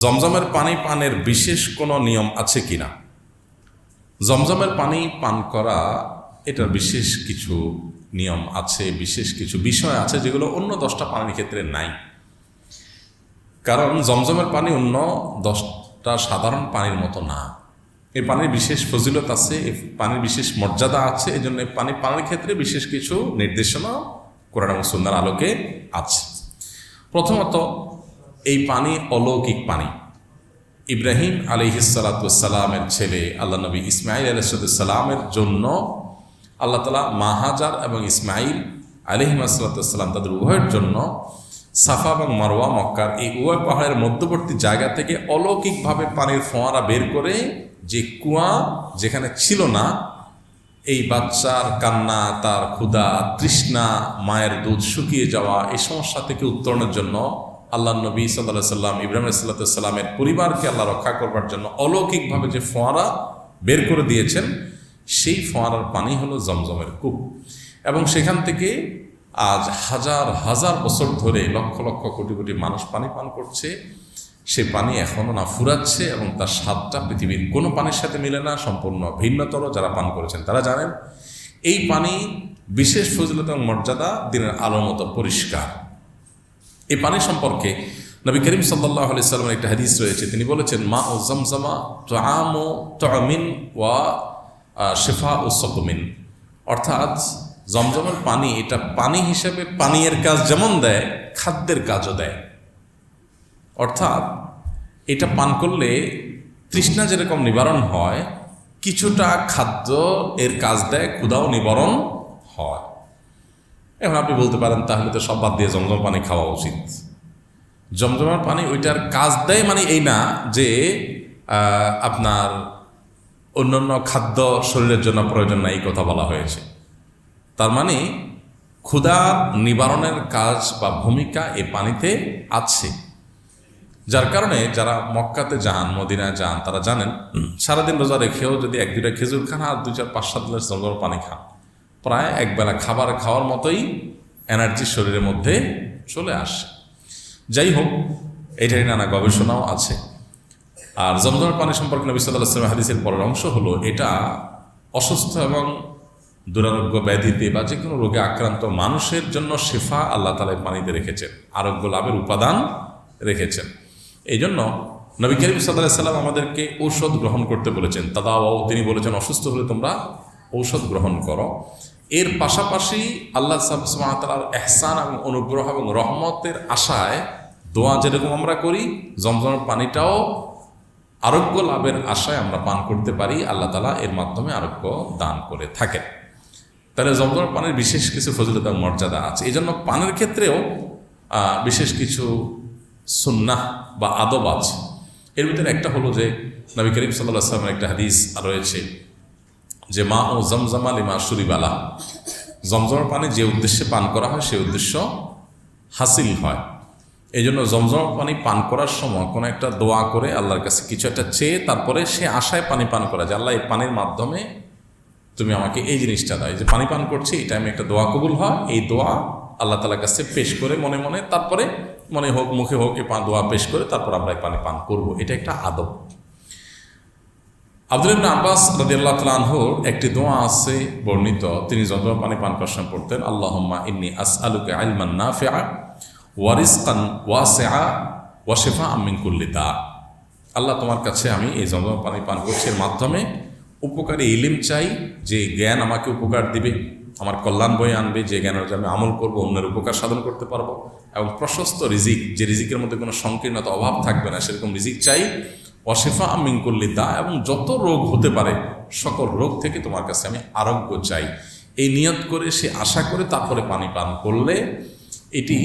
জমজমের পানি পানের বিশেষ কোনো নিয়ম আছে কি না জমজমের পানি পান করা, এটার বিশেষ কিছু নিয়ম আছে, বিশেষ কিছু বিষয় আছে যেগুলো অন্য দশটা পানির ক্ষেত্রে নাই। কারণ জমজমের পানি অন্য দশটা সাধারণ পানির মতো না। এই পানির বিশেষ ফজিলত আছে, এই পানির বিশেষ মর্যাদা আছে এই জন্য পানি পানির ক্ষেত্রে বিশেষ কিছু নির্দেশনা কোরআন এবং সুন্নার আলোকে আছে। প্রথমত এই পানি অলৌকিক পানি। ইব্রাহিম আলিহিসালামের ছেলে আল্লাহ নবী ইসমাইল আলসালামের জন্য আল্লাহ তালা মাহাজার এবং ইসমাইল আলিহিমাসাল্লাম তাদের উভয়ের জন্য সাফা এবং মারোয়া মক্কার এই উভয় পাহাড়ের মধ্যবর্তী জায়গা থেকে অলৌকিকভাবে পানির ফোয়ারা বের করে যে কুয়া যেখানে ছিল না, এই বাচ্চার কান্না, তার ক্ষুধা, তৃষ্ণা, মায়ের দুধ শুকিয়ে যাওয়া, এই সমস্যা থেকে উত্তরণের জন্য আল্লাহ নবী সাল্লাহ সাল্লাম, ইব্রাহিম সাল্লামের পরিবারকে আল্লাহ রক্ষা করবার জন্য অলৌকিকভাবে যে ফোয়ারা বের করে দিয়েছেন, সেই ফোয়ারার পানি হলো জমজমের কূপ। এবং সেখান থেকে আজ হাজার হাজার বছর ধরে লক্ষ লক্ষ কোটি কোটি মানুষ পানি পান করছে। সে পানি এখনও না ফুরাচ্ছে এবং তার স্বাদটা পৃথিবীর কোনো পানির সাথে মিলে না, সম্পূর্ণ ভিন্নতর যারা পান করেছেন। তারা জানেন, এই পানি বিশেষ ফজিলত এবং মর্যাদা দিনের আলো মতো পরিষ্কার। এই পানি সম্পর্কে নবী করিম সাল্লাহ আলি সাল্লামের একটা হাদিস রয়েছে। তিনি বলেছেন, মা ও জমজমা তো আম ও তমিন ওয়া শেফা ও সকমিন অর্থাৎ জমজমের পানি, এটা পানি হিসেবে পানীয়ের কাজ যেমন দেয়, খাদ্যের কাজও দেয়। অর্থাৎ এটা পান করলে তৃষ্ণা যেরকম নিবারণ হয়, কিছুটা খাদ্য এর কাজ দেয় ক্ষুদাও নিবারণ হয়। এখন আপনি বলতে পারেন, তাহলে তো সব বাদ দিয়ে জমজম পানি খাওয়া উচিত। জমজমের পানি ওইটার কাজ দেয় মানে এই না যে আপনার অন্যান্য খাদ্য শরীরের জন্য প্রয়োজন নাই এই কথা বলা হয়েছে। তার মানে ক্ষুধা নিবারণের কাজ বা ভূমিকা এ পানিতে আছে। যার কারণে যারা মক্কাতে যান, মদিনায় যান, তারা জানেন, সারাদিন রোজা রেখেও যদি এক দুটা খেজুর খান আর দুই চার পাঁচ সাত গ্লাস জমজম পানি খান। প্রায় একবেলা খাবার খাওয়ার মতোই এনার্জি শরীরের মধ্যে চলে আসে। যাই হোক, এটারই নানা গবেষণাও আছে। আর জমজমের পানি সম্পর্কে নবী সাল্লাহ হাদিসের পরের অংশ হলো, এটা অসুস্থ এবং দুরারোগ্য ব্যাধিতে বা যে কোনো রোগে আক্রান্ত মানুষের জন্য শেফা আল্লাহ তালা পানিতে রেখেছেন, আরোগ্য লাভের উপাদান রেখেছেন। এই জন্য নবী করিম সাল্লাহ সাল্লাম আমাদেরকে ঔষধ গ্রহণ করতে বলেছেন তাদাও তিনি বলেছেন, অসুস্থ হলে তোমরা ঔষধ গ্রহণ করো। এর পাশাপাশি আল্লাহ সাবসমাতার এহসান এবং অনুগ্রহ এবং রহমতের আশায় দোয়া যেরকম আমরা করি জমজমের পানিটাও আরোগ্য লাভের আশায় আমরা পান করতে পারি, আল্লাহ তালা এর মাধ্যমে আরোগ্য দান করে থাকেন। তাহলে জমজমের পানির বিশেষ কিছু ফজিলত মর্যাদা আছে। এই জন্য পানের ক্ষেত্রেও বিশেষ কিছু সুন্নাহ বা আদব আছে। এর ভিতরে একটা হলো যে, নবী করিম সাল্লাহ আসলামের একটা হাদিস রয়েছে। যে মা ও জমজমা লিমা সুরিবালা। জমজমের পানি যে উদ্দেশ্যে পান করা হয় সেই উদ্দেশ্য হাসিল হয়। এই জন্য জমজম পানি পান করার সময় কোনো একটা দোয়া করে আল্লাহর কাছে কিছু একটা চেয়ে তারপরে সে আশায় পানি পান করা যে, আল্লাহ, এই পানির মাধ্যমে তুমি আমাকে এই জিনিসটা দাও। যে পানি পান করছি এটা আমি একটা দোয়া কবুল হয়। এই দোয়া আল্লাহ তালার কাছে পেশ করে মনে মনে, তারপরে মনে হোক, মুখে হোক, এই দোয়া পেশ করে তারপর আমরা এই পানি পান করব। এটা একটা আদব। আব্দুল ইবনা আব্বাস রাজি আল্লাহ তালাহর একটি দোয়া আছে বর্ণিত। তিনি জমজম পানি পান সময় পড়তেন, আল্লাহম্মা ইন্নি আস আলুকে আলমান না ফেয়া ওয়ারিসকান ওয়াসেআ ওয়াশেফা আমিন কুল্লিতা আল্লাহ তোমার কাছে আমি এই জমজম পানি পান করছি। এর মাধ্যমে উপকারী ইলিম চাই, যে জ্ঞান আমাকে উপকার দিবে, আমার কল্যাণ বয়ে আনবে, যে জ্ঞানের আমি আমল করব, অন্যের উপকার সাধন করতে পারব। এবং প্রশস্ত রিজিক, যে রিজিকের মধ্যে কোনো সংকীর্ণতা, অভাব থাকবে না, সেরকম রিজিক চাই অশেফা আমিন কুল্লিতা এবং যত রোগ হতে পারে, সকল রোগ থেকে তোমার কাছে আমি আরোগ্য চাই। এই নিয়ত করে সে আশা করে তারপরে পানি পান করলে এটি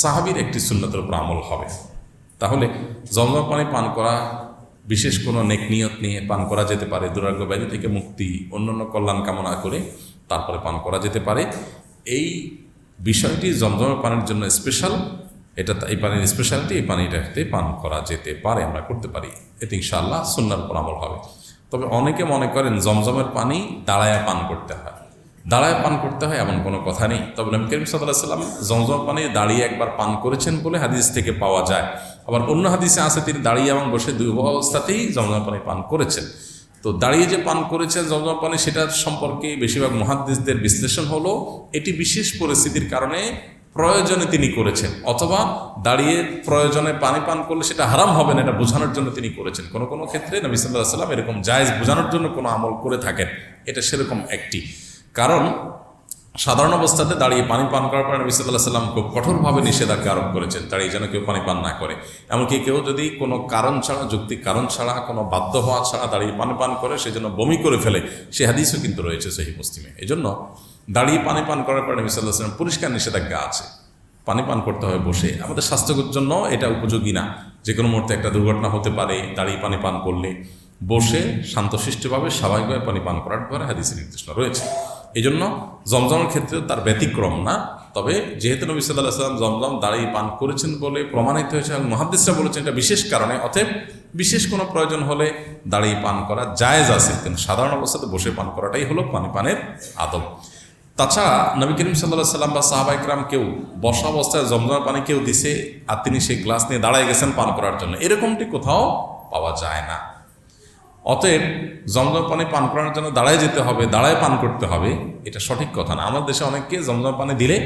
সাহাবির একটি সুন্নতের উপর আমল হবে। তাহলে জমজম পানি পান করা, বিশেষ কোনো নেক নিয়ত নিয়ে পান করা যেতে পারে দুরাগ্য ব্যাধি থেকে মুক্তি, অন্যান্য কল্যাণ কামনা করে তারপরে পান করা যেতে পারে। এই বিষয়টি জমজমের পানির জন্য স্পেশাল এটা এই পানির স্পেশালিটি এই পানিটাতে পান করা যেতে পারে, আমরা করতে পারি। এতে ইনশাআল্লাহ সুন্নার উপর আমল হবে। তবে অনেকে মনে করেন জমজমের পানি দাঁড়ায়া পান করতে হয়। দাঁড়ায় পান করতে হয় এমন কোনো কথা নেই। তবে নবী করিম সাল্লাহ সাল্লাম জমজম পানি দাঁড়িয়ে একবার পান করেছেন বলে হাদিস থেকে পাওয়া যায়। আবার অন্য হাদিসে আছে, তিনি দাঁড়িয়ে এবং বসে দুই অবস্থাতেই জমজম পানি পান করেছেন। তো দাঁড়িয়ে যে পান করেছেন জমজম পানি, সেটার সম্পর্কে বেশিরভাগ মহাদ্দেশদের বিশ্লেষণ হলো, এটি বিশেষ পরিস্থিতির কারণে প্রয়োজনে তিনি করেছেন, অথবা দাঁড়িয়ে প্রয়োজনে পানি পান করলে সেটা হারাম হবে না, এটা বোঝানোর জন্য তিনি করেছেন। কোনো কোনো ক্ষেত্রে নবী সাল্লাহ সাল্লাম এরকম জায়েজ বোঝানোর জন্য কোনো আমল করে থাকেন, এটা সেরকম একটি। কারণ সাধারণ অবস্থাতে দাঁড়িয়ে পানি পান করার পরে নবী সাল্লাহ সাল্লাম খুব কঠোরভাবে নিষেধাজ্ঞা আরোপ করেছেন, দাঁড়িয়ে যেন কেউ পানি পান না করে। এমনকি কেউ যদি কোনো কারণ ছাড়া যুক্তির কারণ ছাড়া, কোনো বাধ্য হওয়া ছাড়া দাঁড়িয়ে পানি পান করে সেজন্য বমি করে ফেলে, সে হাদিসও কিন্তু রয়েছে সেই মুসলিমে। এই জন্য দাঁড়িয়ে পানি পান করার পরে নবী সাল্লাহ সাল্লাম পরিষ্কার নিষেধাজ্ঞা আছে। পানি পান করতে হবে বসে। আমাদের স্বাস্থ্যের জন্য এটা উপযোগী না। যে কোনো মুহূর্তে একটা দুর্ঘটনা হতে পারে, দাঁড়িয়ে পানি পান করলে। বসে শান্তশিষ্টভাবে, স্বাভাবিকভাবে পানি পান করার পরে হাদিসের নির্দেশনা রয়েছে। এই জন্য জমজমের ক্ষেত্রেও তার ব্যতিক্রম না। তবে যেহেতু নবী সাল্লাহ সাল্লাম জমজম দাঁড়িয়ে পান করেছেন বলে প্রমাণিত হয়েছে এবং মহাদিসরা বলেছেন এটা বিশেষ কারণে, অতএব বিশেষ কোনো প্রয়োজন হলে দাঁড়িয়ে পান করা জায়েজ আছে। কিন্তু সাধারণ অবস্থাতে বসে পান করাটাই হলো পানি পানের আদব। তাছাড়া নবী করিম সাল্লাহ সাল্লাম বা সাহাবাইকরাম কেউ বসা অবস্থায় জমজমের পানি কেউ দিছে আর তিনি সেই গ্লাস নিয়ে দাঁড়ায় গেছেন পান করার জন্য। এরকমটি কোথাও পাওয়া যায় না। অতএব জমজম পানি পান করার জন্য দাঁড়ায় যেতে হবে, দাঁড়ায় পান করতে হবে, এটা সঠিক কথা না। আমাদের দেশে অনেককে জমজম পানি দিলে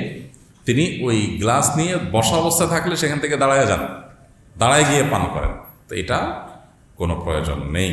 তিনি ওই গ্লাস নিয়ে বসা অবস্থায় থাকলে সেখান থেকে দাঁড়ায় যান, দাঁড়ায় গিয়ে পান করেন। তো এটা কোনো প্রয়োজন নেই।